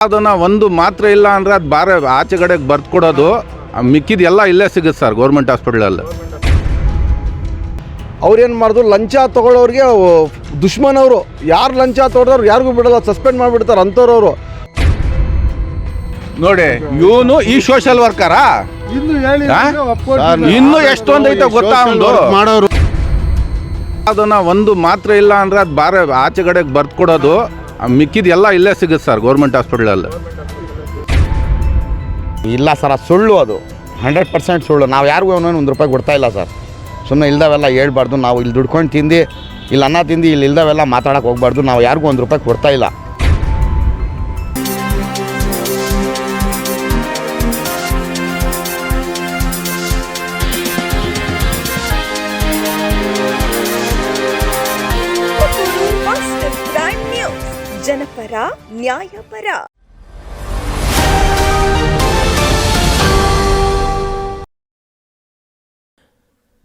ಅದನ್ನ ಒಂದು ಮಾತ್ರ ಇಲ್ಲ ಅಂದ್ರೆ ಅದು ಬಾರ ಆಚೆ ಬರ್ತ್ಕೊಡೋದು ಬರ್ದು ಕೊಡೋದು ಮಿಕ್ಕಿದ ಎಲ್ಲ ಇಲ್ಲೇ ಸಿಗುತ್ತೆ ಸರ್ ಗೌರ್ಮೆಂಟ್ ಹಾಸ್ಪಿಟ್ಲಲ್ಲಿ. ಅವ್ರೇನು ಮಾಡಿದ್ರು ಲಂಚ ತಗೊಳ್ಳೋರಿಗೆ ದುಶ್ಮನ್ ಅವರು. ಯಾರು ಲಂಚ ತೊಡೋರು ಯಾರಿಗೂ ಬಿಡಲ್ಲ ಸಸ್ಪೆಂಡ್ ಮಾಡಿಬಿಡ್ತಾರೆ ಅಂಥವ್ರು ಅವರು ನೋಡಿ ಇವನು ಈ ಸೋಷಿಯಲ್ ವರ್ಕರಾ ಇನ್ನು ಹೇಳಿ ಆ? ಇನ್ನು ಎಷ್ಟೊಂದು ಐತೆ ಗೊತ್ತಾ ಒಂದು ಮಾಡೋರು. ಅದನ್ನ ಒಂದು ಮಾತ್ರ ಇಲ್ಲ ಅಂದ್ರೆ ಅದು ಬಾರ ಆಚೆಗಡೆಗೆ ಬರ್ತ್ಕೊಡೋದು ಬರ್ದು ಕೊಡೋದು ಮಿಕ್ಕಿದ ಎಲ್ಲ ಇಲ್ಲೇ ಸಿಗುತ್ತೆ ಸರ್ ಗೌರ್ಮೆಂಟ್ ಹಾಸ್ಪಿಟ್ಲಲ್ಲಿ ಇಲ್ಲ ಸರ್, ಅದು ಸುಳ್ಳು ಅದು. ಹಂಡ್ರೆಡ್ ಪರ್ಸೆಂಟ್ ಸುಳ್ಳು. ನಾವು ಯಾರಿಗೂ ಅವನೇನು ಒಂದು ರೂಪಾಯಿ ಕೊಡ್ತಾ ಇಲ್ಲ ಸರ್. ಸುಮ್ಮನೆ ಇಲ್ದವೆಲ್ಲ ಹೇಳ್ಬಾರ್ದು. ನಾವು ಇಲ್ಲಿ ದುಡ್ಕೊಂಡು ತಿಂದು, ಇಲ್ಲಿ ಅನ್ನ ತಿಂದು, ಇಲ್ಲಿ ಇಲ್ದವೆಲ್ಲ ಮಾತಾಡೋಕೆ ಹೋಗ್ಬಾರ್ದು. ನಾವು ಯಾರಿಗೂ ಒಂದು ರೂಪಾಯಿ ಕೊಡ್ತಾ ಇಲ್ಲ. ನ್ಯಾಯಪರ.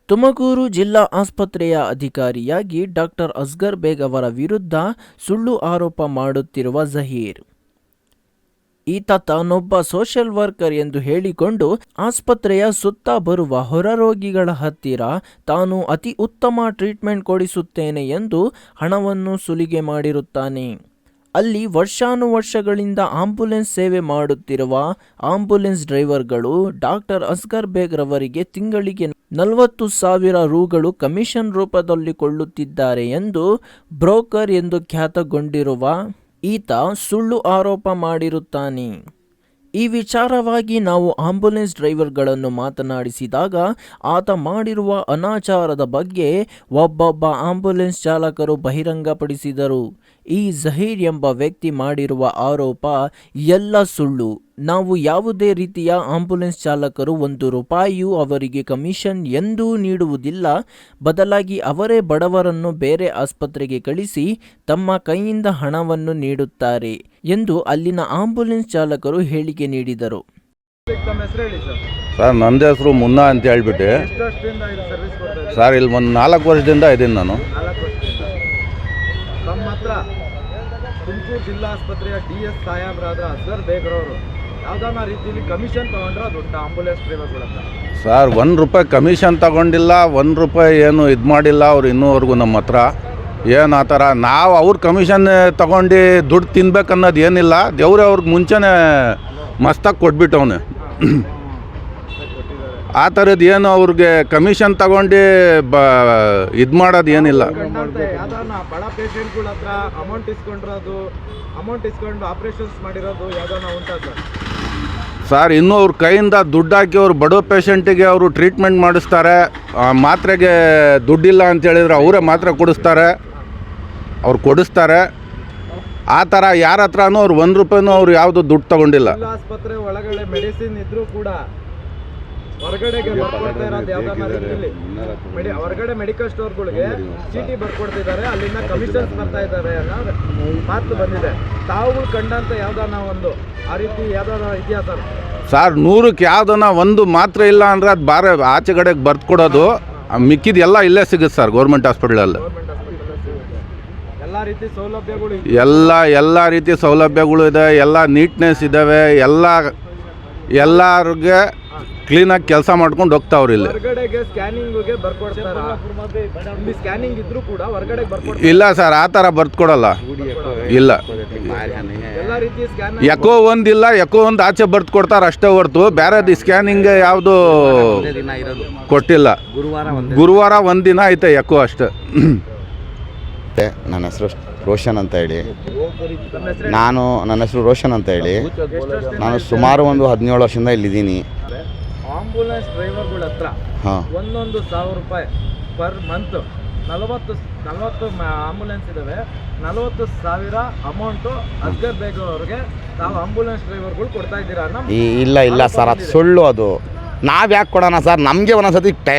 ತುಮಕೂರು ಜಿಲ್ಲಾ ಆಸ್ಪತ್ರೆಯ ಅಧಿಕಾರಿಯಾಗಿ ಡಾಕ್ಟರ್ ಅಸ್ಗರ್ ಬೇಗ್ ಅವರ ವಿರುದ್ಧ ಸುಳ್ಳು ಆರೋಪ ಮಾಡುತ್ತಿರುವ ಜಹೀರ್. ಈತ ತಾನೊಬ್ಬ ಸೋಷಿಯಲ್ ವರ್ಕರ್ ಎಂದು ಹೇಳಿಕೊಂಡು ಆಸ್ಪತ್ರೆಯ ಸುತ್ತ ಬರುವ ಹೊರರೋಗಿಗಳ ಹತ್ತಿರ ತಾನು ಅತಿ ಉತ್ತಮ ಟ್ರೀಟ್ಮೆಂಟ್ ಕೊಡಿಸುತ್ತೇನೆ ಎಂದು ಹಣವನ್ನು ಸುಲಿಗೆ ಮಾಡಿರುತ್ತಾನೆ. ಅಲ್ಲಿ ವರ್ಷಾನುವರ್ಷಗಳಿಂದ ಆಂಬ್ಯುಲೆನ್ಸ್ ಸೇವೆ ಮಾಡುತ್ತಿರುವ ಆಂಬ್ಯುಲೆನ್ಸ್ ಡ್ರೈವರ್ಗಳು ಡಾಕ್ಟರ್ ಅಸ್ಗರ್ ಬೇಗ್ ರವರಿಗೆ ತಿಂಗಳಿಗೆ ನಲವತ್ತು ಸಾವಿರ ರೂಗಳು ಕಮಿಷನ್ ರೂಪದಲ್ಲಿ ಕೊಳ್ಳುತ್ತಿದ್ದಾರೆ ಎಂದು ಬ್ರೋಕರ್ ಎಂದು ಖ್ಯಾತಗೊಂಡಿರುವ ಈತ ಸುಳ್ಳು ಆರೋಪ ಮಾಡಿರುತ್ತಾನೆ. ಈ ವಿಚಾರವಾಗಿ ನಾವು ಆಂಬ್ಯುಲೆನ್ಸ್ ಡ್ರೈವರ್ಗಳನ್ನು ಮಾತನಾಡಿಸಿದಾಗ ಆತ ಮಾಡಿರುವ ಅನಾಚಾರದ ಬಗ್ಗೆ ಒಬ್ಬೊಬ್ಬ ಆಂಬ್ಯುಲೆನ್ಸ್ ಚಾಲಕರು ಬಹಿರಂಗಪಡಿಸಿದರು. ಈ ಜಹೀರ್ ಎಂಬ ವ್ಯಕ್ತಿ ಮಾಡಿರುವ ಆರೋಪ ಎಲ್ಲ ಸುಳ್ಳು. ನಾವು ಯಾವುದೇ ರೀತಿಯ ಆಂಬ್ಯುಲೆನ್ಸ್ ಚಾಲಕರು ಒಂದು ರೂಪಾಯಿಯೂ ಅವರಿಗೆ ಕಮಿಷನ್ ಎಂದೂ ನೀಡುವುದಿಲ್ಲ. ಬದಲಾಗಿ ಅವರೇ ಬಡವರನ್ನು ಬೇರೆ ಆಸ್ಪತ್ರೆಗೆ ಕಳಿಸಿ ತಮ್ಮ ಕೈಯಿಂದ ಹಣವನ್ನು ನೀಡುತ್ತಾರೆ ಎಂದು ಅಲ್ಲಿನ ಆಂಬ್ಯುಲೆನ್ಸ್ ಚಾಲಕರು ಹೇಳಿಕೆ ನೀಡಿದರು. ಸರ್ ನನ್ನ ನಂದು ಹೆಸರು ಮುನ್ನಾ ಅಂತ ಹೇಳ್ಬಿಟ್ಟು. ಸರ್ ಇಲ್ಲಿ ಒಂದು ನಾಲ್ಕು ವರ್ಷದಿಂದ ಇದ್ದೀನಿ ನಾನು. ತುಮಕೂರು ಜಿಲ್ಲಾ ಆಸ್ಪತ್ರೆಯ ಡಿ ಎಸ್ ಸಾಯಾಬ್ರಾದ ಅಸ್ಗರ್ ಬೇಗ್ರವರು. ಸರ್ ಒಂದು ರೂಪಾಯಿ ಕಮಿಷನ್ ತಗೊಂಡಿಲ್ಲ, ಒಂದು ರೂಪಾಯಿ ಏನು ಇದು ಮಾಡಿಲ್ಲ ಅವ್ರು ಇನ್ನೂವರೆಗೂ ನಮ್ಮ ಹತ್ರ. ಏನು ಆ ಥರ? ನಾವು ಅವ್ರ ಕಮಿಷನ್ ತಗೊಂಡು ದುಡ್ಡು ತಿನ್ಬೇಕನ್ನೋದು ಏನಿಲ್ಲ, ದೇವ್ರೆ ಅವ್ರಿಗೆ ಮುಂಚೆನೇ ಮಸ್ತಾಗಿ ಕೊಟ್ಬಿಟ್ಟವನೆ. ಆ ಥರದ್ದು ಏನು ಅವ್ರಿಗೆ ಕಮಿಷನ್ ತಗೊಂಡು ಬ ಇದು ಮಾಡೋದು ಏನಿಲ್ಲ. ಬಡ ಸರ್? ಇನ್ನೂ ಅವ್ರ ಕೈಯಿಂದ ದುಡ್ಡು ಹಾಕಿ ಅವ್ರು ಬಡವ ಪೇಷಂಟಿಗೆ ಅವರು ಟ್ರೀಟ್ಮೆಂಟ್ ಮಾಡಿಸ್ತಾರೆ. ಆ ಮಾತ್ರೆಗೆ ದುಡ್ಡಿಲ್ಲ ಅಂತ ಹೇಳಿದ್ರೆ ಅವರೇ ಮಾತ್ರೆ ಕೊಡಿಸ್ತಾರೆ. ಅವ್ರು ಕೊಡಿಸ್ತಾರೆ. ಆ ಥರ ಯಾರ ಹತ್ರನೂ ಅವ್ರು ಒಂದು ರೂಪಾಯಿನೂ ಅವ್ರು ಯಾವುದು ದುಡ್ಡು ತಗೊಂಡಿಲ್ಲ. ಆಸ್ಪತ್ರೆ ಒಳಗಡೆ ಮೆಡಿಸಿನ್ ಇದ್ರೂ ಕೂಡ ಹೊರಗಡೆಗೆ ಬರ್ಕೊಡ್ತಾ ಇರೋದು ಯಾವ್ದಾನ ರೀತಿಯಲ್ಲಿ ಮೆಡಿ ಹೊರಗಡೆ ಮೆಡಿಕಲ್ ಸ್ಟೋರ್ಗಳಿಗೆ ಚೀಟಿ ಬರ್ಕೊಡ್ತಿದ್ದಾರೆ. ಅಲ್ಲಿಂದ ಕಮಿಷನ್ಸ್ ಬರ್ತಾ ಇದ್ದಾರೆ ಅನ್ನೋ ಮಾತು ಬಂದಿದೆ. ತಾವುಗಳು ಕಂಡಂತ ಯಾವ್ದಾನ ಒಂದು ಆ ರೀತಿ ಯಾವ್ದಾನ ಇದೆಯಾ ಸರ್? ಸರ್ ನೂರಕ್ಕೆ ಯಾವ್ದನ ಒಂದು ಮಾತ್ರ ಇಲ್ಲ ಅಂದ್ರೆ ಅದು ಬಾರ ಆಚೆ ಕಡೆಗೆ ಬರ್ದು ಕೊಡೋದು ಮಿಕ್ಕಿದ ಎಲ್ಲ ಇಲ್ಲೇ ಸಿಗುತ್ತೆ ಸರ್ ಗೌರ್ಮೆಂಟ್ ಹಾಸ್ಪಿಟ್ಲಲ್ಲಿ. ಎಲ್ಲ ಎಲ್ಲ ರೀತಿ ಸೌಲಭ್ಯಗಳು ಇದೆ ಎಲ್ಲ ನೀಟ್ನೆಸ್ ಇದ್ದಾವೆ ಎಲ್ಲ ಎಲ್ಲರಿಗೆ ಕ್ಲೀನಾಗಿ ಕೆಲಸ ಮಾಡ್ಕೊಂಡು ಹೋಗ್ತಾವ್ರಿ ಇಲ್ಲಿ. ಹೊರಗಡೆಗೆ ಸ್ಕ್ಯಾನಿಂಗ್ಗೆ ಬರ್ಕೊಡ್ತಾರ? ಇಲ್ಲಿ ಸ್ಕ್ಯಾನಿಂಗ್ ಇದ್ರೂ ಕೂಡ ಹೊರಗಡೆ ಬರ್ಕೊಡ್ತಾರೆ? ಇಲ್ಲ ಸರ್ ಆ ಥರ ಬರ್ತ್ಕೊಡಲ್ಲ ಇಲ್ಲ. ಎಲ್ಲ ರೀತಿ ಸ್ಕ್ಯಾನ್ ಯಾಕೋ ಒಂದಿಲ್ಲ ಯಾಕೋ ಒಂದು ಆಚೆ ಬರ್ದು ಕೊಡ್ತಾರೆ ಅಷ್ಟೇ ಹೊರ್ತು. ಬೇರೆದು ಸ್ಕ್ಯಾನಿಂಗ್ ಯಾವುದು ಕೊಟ್ಟಿಲ್ಲ. ಗುರುವಾರ ಒಂದಿನ ಐತೆ ಯಾಕೋ ಅಷ್ಟೇ. ನನ್ನ ಹೆಸರು ರೋಷನ್ ಅಂತ ಹೇಳಿ. ನಾನು ನನ್ನ ಹೆಸರು ರೋಷನ್ ಅಂತ ಹೇಳಿ. ನಾನು ಸುಮಾರು ಒಂದು ಹದಿನೇಳು ವರ್ಷದಿಂದ ಇಲ್ಲಿದ್ದೀನಿ. ಆಂಬುಲೆನ್ಸ್ ಡ್ರೈವರ್ಗಳ ಹತ್ರ ಹಾಂ. ಒಂದೊಂದು ಸಾವಿರ ರೂಪಾಯಿ ಪರ್ ಮಂತ್ ನಲವತ್ತು ನಲವತ್ತು ಆಂಬುಲೆನ್ಸ್ ಇದಾವೆ. ನಲವತ್ತು ಸಾವಿರ ಅಮೌಂಟು ಅಸ್ಗರ್ ಬೇಗ ಅವ್ರಿಗೆ ತಾವು ಆಂಬುಲೆನ್ಸ್ ಡ್ರೈವರ್ಗಳು ಕೊಡ್ತಾ ಇದ್ದೀರಾ ಇಲ್ಲ ಇಲ್ಲ ಸರ್ ಅದು ಸುಳ್ಳು ಅದು. ನಾವು ಯಾಕೆ ಕೊಡೋಣ ಸರ್? ನಮಗೆ ಒಂದೊಂದ್ಸತಿ ಟೇ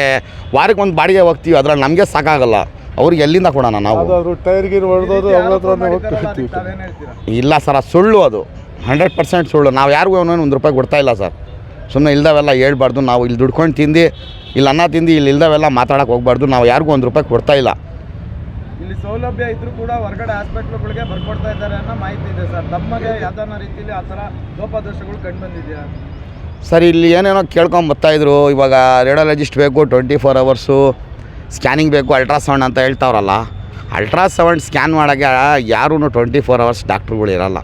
ವಾರಕ್ಕೆ ಒಂದು ಬಾಡಿಗೆ ಹೋಗ್ತೀವಿ ಅದ್ರಲ್ಲಿ ನಮಗೆ ಸಾಕಾಗಲ್ಲ. ಅವ್ರಿಗೆ ಎಲ್ಲಿಂದ ಕೊಡೋಣ ನಾವು? ಅದು ಟೈರ್ ಗೀರ್ ಹೊಡೆದೋದು ಅವಳ ಹತ್ರನೇ ಹೋಗ್ತಿರ್ತೀವಿ ಇಲ್ಲ ಸರ್ ಅದು ಸುಳ್ಳು ಅದು. ಹಂಡ್ರೆಡ್ ಪರ್ಸೆಂಟ್ ಸುಳ್ಳು. ನಾವು ಯಾರಿಗೂ ಒಂದೊಂದು ಒಂದು ರೂಪಾಯಿ ಕೊಡ್ತಾ ಇಲ್ಲ ಸರ್. ಸುಮ್ಮನೆ ಇಲ್ದವೆಲ್ಲ ಹೇಳ್ಬಾರ್ದು ನಾವು ಇಲ್ಲಿ ದುಡ್ಕೊಂಡು ತಿಂದು ಇಲ್ಲಿ ಅನ್ನ ತಿಂದು ಇಲ್ಲಿ ಇಲ್ದವೆಲ್ಲ ಮಾತಾಡೋಕೆ ಹೋಗ್ಬಾರ್ದು ನಾವು ಯಾರಿಗೂ ಒಂದು ರೂಪಾಯಿ ಕೊಡ್ತಾ ಇಲ್ಲ. ಇಲ್ಲಿ ಸೌಲಭ್ಯ ಇದ್ರೂ ಕೂಡ ಹೊರಗಡೆ ಹಾಸ್ಪಿಟ್ಲ್ಗಳಿಗೆ ಬರ್ಕೊಡ್ತಾ ಇದ್ದಾರೆ ಅನ್ನೋ ಮಾಹಿತಿ ಇದೆ ಸರ್. ತಮಗೆ ಯಾವ್ದಾನ ರೀತಿಯಲ್ಲಿ ಆ ಥರ ಲೋಪದೋಷಗಳು ಕಂಡು ಬಂದಿದೆಯಾ? ಸರ್ ಇಲ್ಲಿ ಏನೇನೋ ಕೇಳ್ಕೊಂಡು ಬರ್ತಾಯಿದ್ರು ಇವಾಗ ರೇಡಿಯಾಲಜಿಸ್ಟ್ ಬೇಕು ಟ್ವೆಂಟಿ ಫೋರ್ ಅವರ್ಸು ಸ್ಕ್ಯಾನಿಂಗ್ ಬೇಕು ಅಲ್ಟ್ರಾಸೌಂಡ್ ಅಂತ ಹೇಳ್ತಾವ್ರಲ್ಲ. ಅಲ್ಟ್ರಾಸೌಂಡ್ ಸ್ಕ್ಯಾನ್ ಮಾಡೋಕ್ಕೆ ಯಾರೂ ಟ್ವೆಂಟಿ ಫೋರ್ ಅವರ್ಸ್ ಡಾಕ್ಟ್ರುಗಳು ಇರಲ್ಲ.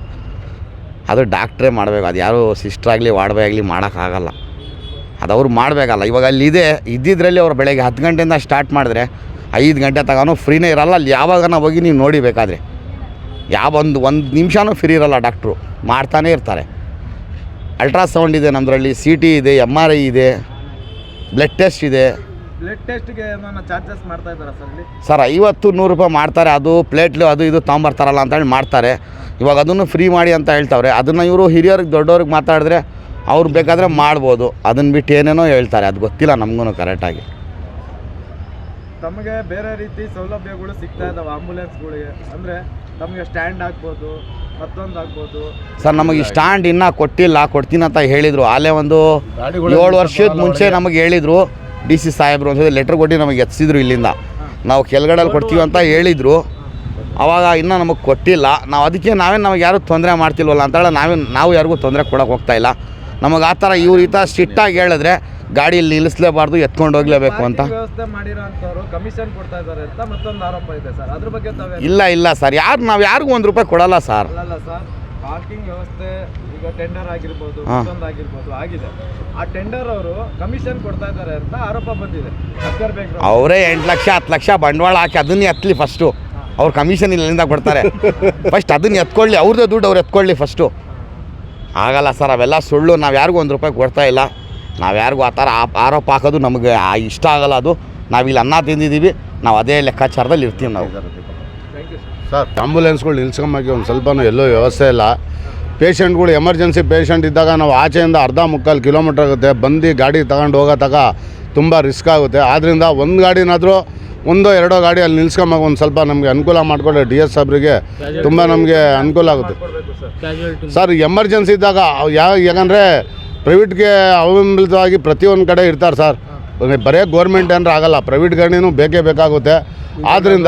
ಅದು ಡಾಕ್ಟ್ರೇ ಮಾಡಬೇಕು. ಅದು ಯಾರು ಸಿಸ್ಟ್ರಾಗಲಿ ವಾಡಬೇ ಆಗಲಿ ಮಾಡೋಕ್ಕಾಗಲ್ಲ. ಅದು ಅವ್ರು ಮಾಡಬೇಕಲ್ಲ. ಇವಾಗ ಅಲ್ಲಿ ಇದೆ, ಇದ್ದಿದ್ರಲ್ಲಿ ಅವ್ರು ಬೆಳಗ್ಗೆ ಹತ್ತು ಗಂಟೆಯಿಂದ ಸ್ಟಾರ್ಟ್ ಮಾಡಿದ್ರೆ ಐದು ಗಂಟೆ ತಗೋನು ಫ್ರೀನೇ ಇರಲ್ಲ. ಅಲ್ಲಿ ಯಾವಾಗನ ಹೋಗಿ ನೀವು ನೋಡಿಬೇಕಾದ್ರೆ. ಯಾವ ಒಂದು ಒಂದು ನಿಮಿಷನೂ ಫ್ರೀ ಇರಲ್ಲ ಡಾಕ್ಟ್ರು. ಮಾಡ್ತಾನೆ ಇರ್ತಾರೆ. ಅಲ್ಟ್ರಾಸೌಂಡ್ ಇದೆ ನಮ್ಮದ್ರಲ್ಲಿ ಸಿ ಇದೆ ಎಂ ಇದೆ ಬ್ಲಡ್ ಟೆಸ್ಟ್ ಇದೆ. ಬ್ಲಡ್ ಟೆಸ್ಟ್ಗೆ ಏನಾನ ಚಾರ್ಜಸ್ ಮಾಡ್ತಾ ಇದ್ದಾರಾ ಸರ್ ಇಲ್ಲಿ ಸರ್ ಐವತ್ತು ನೂರು ರೂಪಾಯಿ ಮಾಡ್ತಾರೆ ಅದು ಪ್ಲೇಟ್ಲು ಅದು ಇದು ತೊಗೊಂಬರ್ತಾರಲ್ಲ ಅಂತೇಳಿ ಮಾಡ್ತಾರೆ. ಇವಾಗ ಅದನ್ನು ಫ್ರೀ ಮಾಡಿ ಅಂತ ಹೇಳ್ತಾವ್ರೆ. ಅದನ್ನು ಇವರು ಹಿರಿಯರಿಗೆ ದೊಡ್ಡವ್ರಿಗೆ ಮಾತಾಡಿದ್ರೆ ಅವ್ರು ಬೇಕಾದರೆ ಮಾಡ್ಬೋದು. ಅದನ್ನು ಬಿಟ್ಟು ಏನೇನೋ ಹೇಳ್ತಾರೆ ಅದು ಗೊತ್ತಿಲ್ಲ ನಮಗೂ ಕರೆಕ್ಟಾಗಿ ತಮಗೆ ಬೇರೆ ರೀತಿ ಸೌಲಭ್ಯಗಳು ಸಿಗ್ತಾ ಇದಾವೆ ಆಂಬುಲೆನ್ಸ್ಗಳಿಗೆ ಅಂದರೆ ತಮಗೆ ಸ್ಟ್ಯಾಂಡ್ ಆಗ್ಬೋದು ಮತ್ತೊಂದು ಆಗ್ಬೋದು. ಸರ್ ನಮಗೆ ಈ ಸ್ಟ್ಯಾಂಡ್ ಇನ್ನೂ ಕೊಟ್ಟಿಲ್ಲ ಕೊಡ್ತೀನಿ ಅಂತ ಹೇಳಿದರು. ಅಲ್ಲೇ ಒಂದು ಏಳು ವರ್ಷದ ಮುಂಚೆ ನಮಗೆ ಹೇಳಿದರು. ಡಿ ಸಿ ಸಾಹೇಬರು ಒಂದ್ಸತಿ ಲೆಟ್ರ್ ಕೊಟ್ಟು ನಮಗೆ ಎತ್ಸಿದ್ರು ಇಲ್ಲಿಂದ. ನಾವು ಕೆಳಗಡೆಯಲ್ಲಿ ಕೊಡ್ತೀವಿ ಅಂತ ಹೇಳಿದರು. ಆವಾಗ ಇನ್ನೂ ನಮಗೆ ಕೊಟ್ಟಿಲ್ಲ. ನಾವು ಅದಕ್ಕೆ ನಾವೇ ನಮಗೆ ಯಾರೂ ತೊಂದರೆ ಮಾಡ್ತಿಲ್ವಲ್ಲ ಅಂತೇಳಿ ನಾವೇ ನಾವು ಯಾರಿಗೂ ತೊಂದರೆ ಕೊಡೋಕೆ ಹೋಗ್ತಾ ಇಲ್ಲ. ನಮಗೆ ಆ ಥರ ಇವ್ರ ಈ ಥರ ಸ್ಟ್ರಿಕ್ಟಾಗಿ ಹೇಳಿದ್ರೆ ಗಾಡಿಯಲ್ಲಿ ನಿಲ್ಲಿಸಲೇಬಾರ್ದು ಎತ್ಕೊಂಡು ಹೋಗಲೇಬೇಕು ಅಂತ. ಅಂತ ಇಲ್ಲ ಇಲ್ಲ ಸರ್. ಯಾರು ನಾವು ಯಾರಿಗೂ ಒಂದು ರೂಪಾಯಿ ಕೊಡಲ್ಲ ಸರ್? ಪಾರ್ಕಿಂಗ್ ವ್ಯವಸ್ಥೆ ಈಗ ಟೆಂಡರ್ ಆಗಿರ್ಬೋದು. ಮತ್ತೊಂದು ಆಗಿರ್ಬೋದು ಆಗಿದೆ. ಆ ಟೆಂಡರ್ ಅವರು ಕಮಿಷನ್ ಕೊಡ್ತಾ ಇದ್ದಾರೆ ಅಂತ ಆರೋಪ ಬಂದಿದೆ. ಅವರೇ ಎಂಟು ಲಕ್ಷ ಹತ್ತು ಲಕ್ಷ ಬಂಡವಾಳ ಹಾಕಿ ಅದನ್ನೇ ಎತ್ತಲಿ ಫಸ್ಟು ಅವ್ರು ಕಮಿಷನ್ ಇಲ್ಲಿಂದ ಕೊಡ್ತಾರೆ. ಫಸ್ಟ್ ಅದನ್ನ ಎತ್ಕೊಳ್ಳಿ ಅವ್ರದ್ದು ದುಡ್ಡು ಅವ್ರು ಎತ್ಕೊಳ್ಳಿ ಫಸ್ಟು ಆಗಲ್ಲ ಸರ್ ಅವೆಲ್ಲ ಸುಳ್ಳು. ನಾವು ಯಾರಿಗೂ ಒಂದು ರೂಪಾಯಿ ಕೊಡ್ತಾ ಇಲ್ಲ. ನಾವು ಯಾರಿಗೂ ಆ ಥರ ಆ- ಆರೋಪ ಹಾಕೋದು ನಮಗೆ ಇಷ್ಟ ಆಗಲ್ಲ ಅದು. ನಾವಿಲ್ಲಿ ಅನ್ನ ತಿಂದಿದ್ದೀವಿ. ನಾವು ಅದೇ ಲೆಕ್ಕಾಚಾರದಲ್ಲಿ ಇರ್ತೀವಿ ನಾವು. ಸರ್. ಆಂಬುಲೆನ್ಸ್ಗಳು ನಿಲ್ಸ್ಕೊಂಬಾಕಿ ಒಂದು ಸ್ವಲ್ಪನೂ ಎಲ್ಲೂ ವ್ಯವಸ್ಥೆ ಇಲ್ಲ. ಪೇಷಂಟ್ಗಳು ಎಮರ್ಜೆನ್ಸಿ ಪೇಷಂಟ್ ಇದ್ದಾಗ ನಾವು ಆಚೆಯಿಂದ ಅರ್ಧ ಮುಕ್ಕಾಲು ಕಿಲೋಮೀಟ್ರ್ ಆಗುತ್ತೆ. ಬಂದು ಗಾಡಿ ತಗೊಂಡು ಹೋಗೋ ತಗ ತುಂಬ ರಿಸ್ಕ್ ಆಗುತ್ತೆ. ಆದ್ದರಿಂದ ಒಂದು ಗಾಡಿನಾದರೂ ಒಂದೋ ಎರಡೋ ಗಾಡಿ ಅಲ್ಲಿ ನಿಲ್ಸ್ಕೊಂಬಾಗ ಒಂದು ಸ್ವಲ್ಪ ನಮಗೆ ಅನುಕೂಲ ಮಾಡಿಕೊಡ್ರೆ ಡಿ ಎಸ್ ಸಾಬ್ರಿಗೆ ತುಂಬ ನಮಗೆ ಅನುಕೂಲ ಆಗುತ್ತೆ. ಸರ್, ಎಮರ್ಜೆನ್ಸಿ ಇದ್ದಾಗ ಯಾವ ಯಾಕಂದರೆ ಪ್ರೈವೇಟ್ಗೆ ಅವಲಂಬಿತವಾಗಿ ಪ್ರತಿಯೊಂದು ಕಡೆ ಇರ್ತಾರೆ ಸರ್. ಬರೇ ಗೋರ್ಮೆಂಟ್ ಅಂದ್ರೆ ಆಗಲ್ಲ ಪ್ರೈವೇಟ್ ಗಾಡಿನೂ ಬೇಕೇ ಬೇಕಾಗುತ್ತೆ. ಆದ್ದರಿಂದ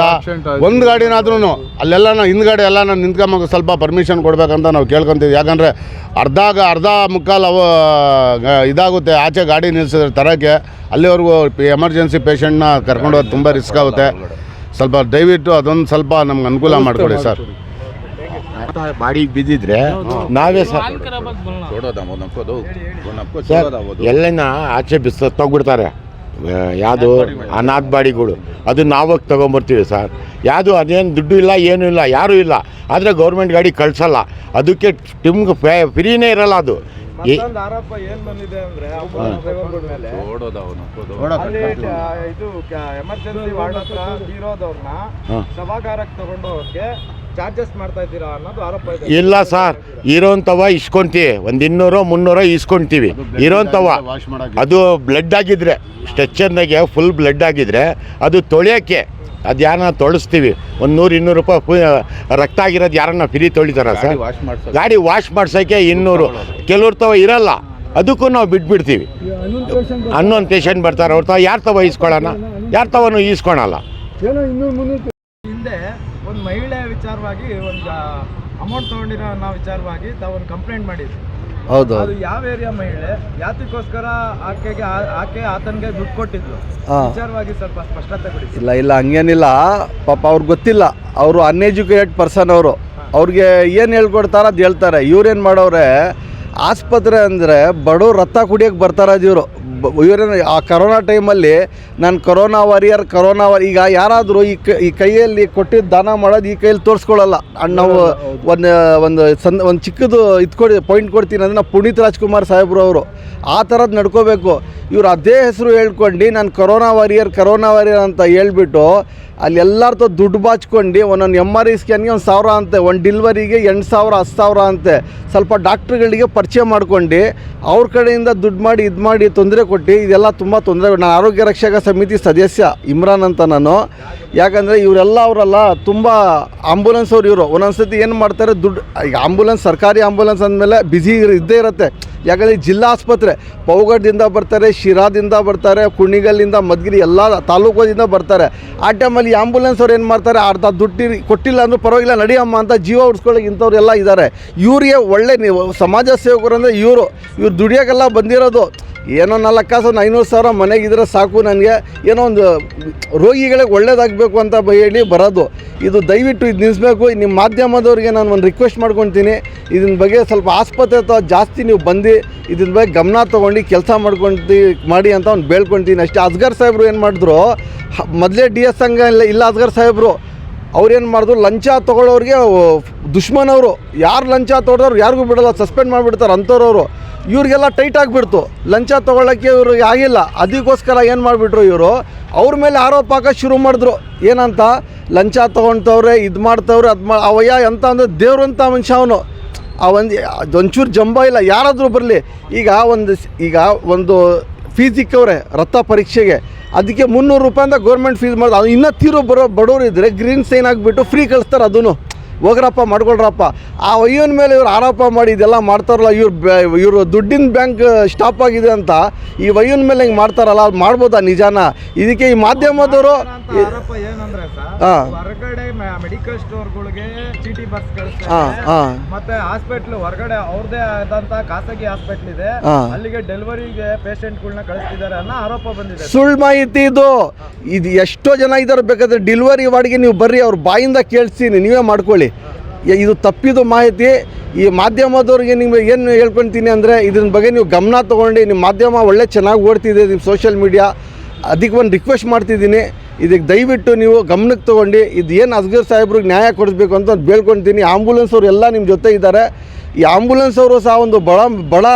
ಒಂದು ಗಾಡಿನಾದ್ರೂ ಅಲ್ಲೆಲ್ಲ ನಾವು ಹಿಂದ್ಗಡೆ ಎಲ್ಲ ನಾನು ನಿಂತ್ಕೊಂಬ ಸ್ವಲ್ಪ ಪರ್ಮಿಷನ್ ಕೊಡಬೇಕಂತ ನಾವು ಕೇಳ್ಕೊತೀವಿ. ಯಾಕಂದರೆ ಅರ್ಧಾಗ ಅರ್ಧ ಮುಕ್ಕಾಲು ಅವು ಗ- ಇದಾಗುತ್ತೆ. ಆಚೆ ಗಾಡಿ ನಿಲ್ಸಿದ್ರೆ ತರೋಕ್ಕೆ. ಅಲ್ಲಿವರೆಗೂ ಎಮರ್ಜೆನ್ಸಿ ಪೇಷಂಟ್ನ ಕರ್ಕೊಂಡು ಹೋಗಿ ತುಂಬ ರಿಸ್ಕ್ ಆಗುತ್ತೆ. ಸ್ವಲ್ಪ ದಯವಿಟ್ಟು ಅದೊಂದು ಸ್ವಲ್ಪ ನಮ್ಗೆ ಅನುಕೂಲ ಮಾಡಿಕೊಡಿ ಸರ್. ಬಾಡಿಗೆ ಬಿದ್ದಿದ್ರೆ ನಾವೇ ಸರ್ ಎಲ್ಲ ಎಲ್ಲನ ಆಚೆ ಬಿಸ್ತ ತಗೋಬಿಡ್ತಾರೆ ಯಾವುದು ಅನಾಥ ಬಾಡಿಗಳು ಅದು ನಾವು ತೊಗೊಂಬರ್ತೀವಿ ಸರ್. ಯಾವುದು ಅದೇನು ದುಡ್ಡು ಇಲ್ಲ ಏನೂ ಇಲ್ಲ ಯಾರೂ ಇಲ್ಲ. ಆದರೆ ಗೌರ್ಮೆಂಟ್ ಗಾಡಿ ಕಳಿಸಲ್ಲ. ಅದಕ್ಕೆ ನಿಮ್ಗೆ ಫ್ರೀನೇ ಇರಲ್ಲ ಅದು. ಮತ್ತೊಂದು ಆರೋಪ ಏನ್ ಬಂದಿದೆ ಅಂದ್ರೆ ಎಮರ್ಜೆನ್ಸಿ ವಾರ್ಡ್ ಹತ್ರ ಇರೋದವ್ರನ್ನ ಸಭಾಗಾರಕ್ಕೆ ತಗೊಂಡು ಹೋಗಕ್ಕೆ ಚಾರ್ಜಸ್ ಮಾಡ್ತಾ ಇದ್ದೀರಾ ಅನ್ನೋದು ಆರೋಪ ಇದೆ. ಇಲ್ಲ ಸರ್ ಇರೋಂಥವ ಇಸ್ಕೊಂತೀವಿ ಒಂದು ಇನ್ನೂರು ಮುನ್ನೂರು ಇಸ್ಕೊಂತೀವಿ. ಇರೋಂಥವ. ಅದು ಬ್ಲಡ್ ಆಗಿದ್ರೆ ಸ್ಟ್ರೆಚ್ಚರ್ನಾಗೆ ಫುಲ್ ಬ್ಲಡ್ ಆಗಿದ್ರೆ ಅದು ತೊಳೆಯೋಕ್ಕೆ ಅದು ಯಾರನ್ನ ತೊಳಸ್ತೀವಿ. ಒಂದು ನೂರು ಇನ್ನೂರು ರೂಪಾಯಿ ರಕ್ತ ಆಗಿರೋದು ಯಾರನ್ನ ಫ್ರೀ ತೊಳಿತಾರ ಸರ್? ಗಾಡಿ ವಾಶ್ ಮಾಡ್ಸೋಕ್ಕೆ ಇನ್ನೂರು. ಕೆಲವ್ರ ತವ ಇರಲ್ಲ. ಅದಕ್ಕೂ ನಾವು ಬಿಟ್ಬಿಡ್ತೀವಿ. ಹನ್ನೊಂದು ಪೇಷಂಟ್ ಬರ್ತಾರೆ. ಅವ್ರ ತವ ಯಾರು ತವ ಇಸ್ಕೊಳ್ಳೋಣ ಯಾರು ತವನು ಈಸ್ಕೊಳಲ್ಲ? ವಿಚಾರವಾಗಿ ಒಂದು ಅಮೌಂಟ್ ತಗೊಂಡಿರೋ ಅನ್ನೋ ವಿಚಾರವಾಗಿ ತಾವು ಒಂದು ಕಂಪ್ಲೇಂಟ್ ಮಾಡಿದ್ವಿ ಹೌದು. ಅದು ಯಾವ ಏರಿಯಾ ಮಹಿಳೆ ಯಾತಕ್ಕೋಸ್ಕರ ಆಕೆಗೆ ಆ- ಆಕೆ ಆತನಿಗೆ ದುಡ್ಡು ಕೊಟ್ಟಿದ್ರು ಹಾ. ವಿಚಾರವಾಗಿ ಸ್ವಲ್ಪ ಸ್ಪಷ್ಟತೆ ಕೊಡಿ. ಇಲ್ಲ ಇಲ್ಲ ಹಂಗೇನಿಲ್ಲ. ಪಾಪ ಅವ್ರಿಗೆ ಗೊತ್ತಿಲ್ಲ. ಅವರು ಅನ್ಎಜುಕೇಟೆಡ್ ಪರ್ಸನ್ ಅವರು. ಅವ್ರಿಗೆ ಏನು ಹೇಳ್ಕೊಡ್ತಾರ ಅದು ಹೇಳ್ತಾರೆ. ಇವ್ರೇನು ಮಾಡೋರೆ ಆಸ್ಪತ್ರೆ ಅಂದರೆ ಬಡವ್ರು ರಕ್ತ ಕುಡಿಯೋಕೆ ಬರ್ತಾರ ಇವರು. ಇವರೇನು ಆ ಕರೋನಾ ಟೈಮಲ್ಲಿ ನಾನು ಕರೋನಾ ವಾರಿಯರ್ ಕರೋನಾ ವಾರಿ ಈಗ ಯಾರಾದರೂ ಈ ಕ ಈ ಕೈಯಲ್ಲಿ ಕೊಟ್ಟಿದ್ದು ದಾನ ಮಾಡೋದು ಈ ಕೈಯಲ್ಲಿ ತೋರಿಸ್ಕೊಳ್ಳಲ್ಲ. ಅಣ್ಣ ನಾವು ಒಂದು ಒಂದು ಸಂದ ಒಂದು ಚಿಕ್ಕದು ಇದು ಕೊಡಿ ಪಾಯಿಂಟ್ ಕೊಡ್ತೀನಿ ಅಂದರೆ ನಾವು ಪುನೀತ್ ರಾಜ್ಕುಮಾರ್ ಸಾಹೇಬ್ರು ಅವರು. ಆ ಥರದ್ದು ನಡ್ಕೋಬೇಕು. ಇವರು ಅದೇ ಹೆಸರು ಹೇಳ್ಕೊಂಡು ನಾನು ಕರೋನಾ ವಾರಿಯರ್ ಕರೋನಾ ವಾರಿಯರ್ ಅಂತ ಹೇಳ್ಬಿಟ್ಟು ಅಲ್ಲಿ ಎಲ್ಲರ ದುಡ್ಡು ಬಾಚ್ಕೊಂಡು ಒಂದೊಂದು ಎಂ ಆರ್ ಐ ಸ್ಕ್ಯಾನ್ಗೆ ಒಂದು ಸಾವಿರ ಅಂತೆ ಒಂದು ಡಿಲ್ವರಿಗೆ ಎಂಟು ಸಾವಿರ ಹತ್ತು ಸಾವಿರ ಅಂತೆ. ಸ್ವಲ್ಪ ಡಾಕ್ಟ್ರುಗಳಿಗೆ ಪರಿಚಯ ಮಾಡ್ಕೊಂಡು ಅವ್ರ ಕಡೆಯಿಂದ ದುಡ್ಡು ಮಾಡಿ ಇದು ಮಾಡಿ ತೊಂದರೆ ಕೊಟ್ಟು, ಇದೆಲ್ಲ ತುಂಬ ತೊಂದರೆ. ನಾನು ಆರೋಗ್ಯ ರಕ್ಷಕ ಸಮಿತಿ ಸದಸ್ಯ ಇಮ್ರಾನ್ ಅಂತ ನಾನು. ಯಾಕಂದರೆ ಇವರೆಲ್ಲ ಅವರೆಲ್ಲ ತುಂಬ ಆಂಬುಲೆನ್ಸ್ ಅವ್ರು ಇವರು. ಒಂದೊಂದ್ಸತಿ ಏನು ಮಾಡ್ತಾರೆ, ದುಡ್ಡು, ಈಗ ಆಂಬುಲೆನ್ಸ್ ಸರ್ಕಾರಿ ಆಂಬುಲೆನ್ಸ್ ಅಂದಮೇಲೆ ಬ್ಯುಸಿ ಇದ್ದೇ ಇರುತ್ತೆ. ಯಾಕಂದರೆ ಜಿಲ್ಲಾ ಆಸ್ಪತ್ರೆ, ಪೌಗಡ್ದಿಂದ ಬರ್ತಾರೆ, ಶಿರಾದಿಂದ ಬರ್ತಾರೆ, ಕುಣಿಗಲ್ಲಿಂದ ಮದ್ಗಿರಿ ಎಲ್ಲ ತಾಲೂಕದಿಂದ ಬರ್ತಾರೆ. ಆ ಟೈಮಲ್ಲಿ ಆಂಬುಲೆನ್ಸ್ ಅವ್ರು ಏನು ಮಾಡ್ತಾರೆ, ಅರ್ಧ ದುಡ್ಡಿ ಕೊಟ್ಟಿಲ್ಲ ಅಂದರೂ ಪರವಾಗಿಲ್ಲ ನಡಿಯಮ್ಮ ಅಂತ ಜೀವ ಉಡ್ಸ್ಕೊಳ್ಳೋಕೆ ಇಂಥವ್ರೆಲ್ಲ ಇದ್ದಾರೆ ಇವರಿಗೆ ಒಳ್ಳೆ ನೀವು, ಸಮಾಜ ಸೇವಕರು ಅಂದರೆ ಇವರು, ಇವ್ರು ದುಡಿಯೋಕ್ಕೆಲ್ಲ ಬಂದಿರೋದು. ಏನೋ ನಾಲ್ಕು ಕಾಸು ಐನೂರು ಸಾವಿರ ಮನೆಗಿದ್ರೆ ಸಾಕು ನನಗೆ. ಏನೋ ಒಂದು ರೋಗಿಗಳಿಗೆ ಒಳ್ಳೇದಾಗಬೇಕು ಅಂತ ಹೇಳಿ ಬರೋದು. ಇದು ದಯವಿಟ್ಟು ಇದು ನಿಲ್ಲಿಸ್ಬೇಕು ನಿಮ್ಮ ಮಾಧ್ಯಮದವ್ರಿಗೆ ನಾನು ಒಂದು ರಿಕ್ವೆಸ್ಟ್ ಮಾಡ್ಕೊತೀನಿ. ಇದನ್ನ ಬಗ್ಗೆ ಸ್ವಲ್ಪ ಆಸ್ಪತ್ರೆ ಅಥವಾ ಜಾಸ್ತಿ ನೀವು ಬಂದು ಇದ್ರ ಬಗ್ಗೆ ಗಮನ ತೊಗೊಂಡು ಕೆಲಸ ಮಾಡ್ಕೊಂತಿ ಮಾಡಿ ಅಂತ ಒಂದು ಬೇಳ್ಕೊತೀನಿ ಅಷ್ಟೇ ಅಸ್ಗರ್ ಸಾಹೇಬರು ಏನು ಮಾಡಿದ್ರು ಮೊದಲೇ ಡಿ ಎಸ್ ಸಂಘ ಇಲ್ಲ ಇಲ್ಲ ಅಸ್ಗರ್ ಸಾಹೇಬರು ಅವ್ರೇನು ಮಾಡಿದ್ರು, ಲಂಚ ತೊಗೊಳ್ಳೋರಿಗೆ ದುಶ್ಮನವರು. ಯಾರು ಲಂಚ ತೊಗೊಳೋರು ಯಾರಿಗೂ ಬಿಡಲ್ಲ, ಸಸ್ಪೆಂಡ್ ಮಾಡಿಬಿಡ್ತಾರೆ ಅಂಥವ್ರವರು. ಇವ್ರಿಗೆಲ್ಲ ಟೈಟ್ ಆಗಿಬಿಡ್ತು. ಲಂಚ ತೊಗೊಳ್ಳೋಕ್ಕೆ ಇವ್ರಿಗೆ ಆಗಿಲ್ಲ. ಅದಕ್ಕೋಸ್ಕರ ಏನು ಮಾಡಿಬಿಟ್ರು ಇವರು? ಅವ್ರ ಮೇಲೆ ಆರೋಪ ಹಾಕೋಕೆ ಶುರು ಮಾಡಿದ್ರು. ಏನಂತ? ಲಂಚ ತೊಗೊಳ್ತವ್ರೆ, ಇದು ಮಾಡ್ತವ್ರೆ, ಅದು ಮಾ, ಅವಯ್ಯ ಎಂತ ಅಂದರೆ ದೇವ್ರಂತ ಮನುಷ್ಯ ಅವನು. ಆ ಒಂದು ಒಂಚೂರು ಜಂಬ ಇಲ್ಲ, ಯಾರಾದರೂ ಬರಲಿ. ಈಗ ಒಂದು ಈಗ ಒಂದು ಫೀಸ್ ಇಕ್ಕವ್ರೆ ರಕ್ತ ಪರೀಕ್ಷೆಗೆ. ಅದಕ್ಕೆ ಮುನ್ನೂರು ಅಂತ ಗೌರ್ಮೆಂಟ್ ಫೀಸ್ ಮಾಡೋದು ಅದು ಇನ್ನೂ ತೀರೋ ಬರೋ ಬಡವರು ಇದ್ದರೆ ಗ್ರೀನ್ ಸೈನ್ ಆಗಿಬಿಟ್ಟು ಫ್ರೀ ಕಳಿಸ್ತಾರೆ ಅದನ್ನು ಹೋಗ್ರಪ್ಪ ಮಾಡ್ಕೊಳ್ರಪ್ಪ. ಆ ಅಯ್ಯನ ಮೇಲೆ ಇವ್ರು ಆರೋಪ ಮಾಡಿ ಇದೆಲ್ಲ ಮಾಡ್ತಾರಲ್ಲ ಇವ್ರು ಇವರು ದುಡ್ಡಿನ ಬ್ಯಾಂಕ್ ಸ್ಟಾಪ್ ಆಗಿದೆ ಅಂತ ಈ ವಯ್ಯನ ಮೇಲೆ ಹಿಂಗೆ ಮಾಡ್ತಾರಲ್ಲ ಅದು ಮಾಡ್ಬೋದಾ ನಿಜಾನ? ಇದಕ್ಕೆ ಈ ಮಾಧ್ಯಮದವರು ಹೊರಗಡೆ ಮೆಡಿಕಲ್ ಸ್ಟೋರ್ಗಳಿಗೆ ಚೀಟಿ ಬಸ್ ಮತ್ತೆ ಹಾಸ್ಪಿಟ್ಲ್ ಹೊರಗಡೆ ಅವ್ರದೇ ಆದಂತ ಖಾಸಗಿ ಹಾಸ್ಪಿಟ್ಲ್ ಇದೆ. ಅಲ್ಲಿಗೆ ಡೆಲಿವರಿಗೆ ಪೇಷಂಟ್ಗಳನ್ನ ಕಳಿಸ್ತಿದ್ದಾರೆ ಅನ್ನೋ ಆರೋಪ ಬಂದಿದೆ ಸುಳ್ಳು ಮಾಹಿತಿ ಇದು. ಇದು ಎಷ್ಟೋ ಜನ ಇದ್ದಾರೆ ಬೇಕಾದ್ರೆ ಡೆಲಿವರಿ ವಾರ್ಡ್ಗೆ ನೀವು ಬರ್ರಿ ಅವ್ರ ಬಾಯಿಂದ ಕೇಳಿಸ್ತೀನಿ ನೀವೇ ಮಾಡ್ಕೊಳ್ಳಿ. ಇದು ತಪ್ಪಿದು ಮಾಹಿತಿ. ಈ ಮಾಧ್ಯಮದವ್ರಿಗೆ ನಿಮಗೆ ಏನು ಹೇಳ್ಕೊತೀನಿ ಅಂದರೆ ಇದ್ರ ಬಗ್ಗೆ ನೀವು ಗಮನ ತೊಗೊಂಡು ನಿಮ್ಮ ಮಾಧ್ಯಮ ಒಳ್ಳೆ ಚೆನ್ನಾಗಿ ಓಡ್ತಿದೆ ನಿಮ್ಮ ಸೋಷಿಯಲ್ ಮೀಡಿಯಾ ಅದಕ್ಕೆ ಒಂದು ರಿಕ್ವೆಸ್ಟ್ ಮಾಡ್ತಿದ್ದೀನಿ. ಇದಕ್ಕೆ ದಯವಿಟ್ಟು ನೀವು ಗಮನಕ್ಕೆ ತೊಗೊಂಡು, ಇದು ಏನು ಅಸ್ಗರ್ ಸಾಹೇಬ್ರಿಗೆ ನ್ಯಾಯ ಕೊಡಿಸ್ಬೇಕು ಅಂತ ಒಂದು ಬೇಳ್ಕೊಳ್ತೀನಿ ಆಂಬುಲೆನ್ಸ್ ಅವರು ಎಲ್ಲ ನಿಮ್ಮ ಜೊತೆ ಇದ್ದಾರೆ ಈ ಆಂಬುಲೆನ್ಸ್ ಅವರು ಸಹ ಒಂದು ಬಡ ಬಡ